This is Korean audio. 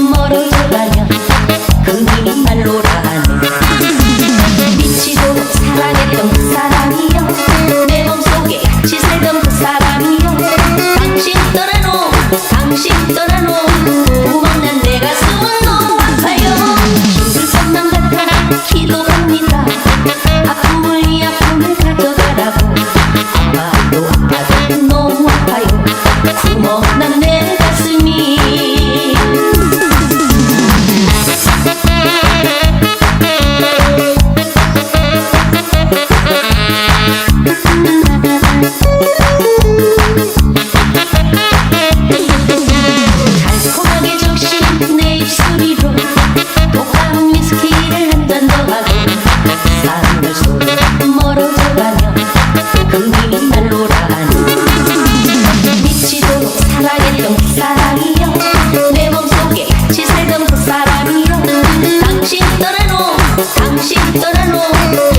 멀어져가면 그님이 말로라네 미치도 사랑했던 그 사람이요 내 몸속에 같이 던그 사람이요 당신 떠나노 당신 떠나노. 도망난 내가 숨은 같이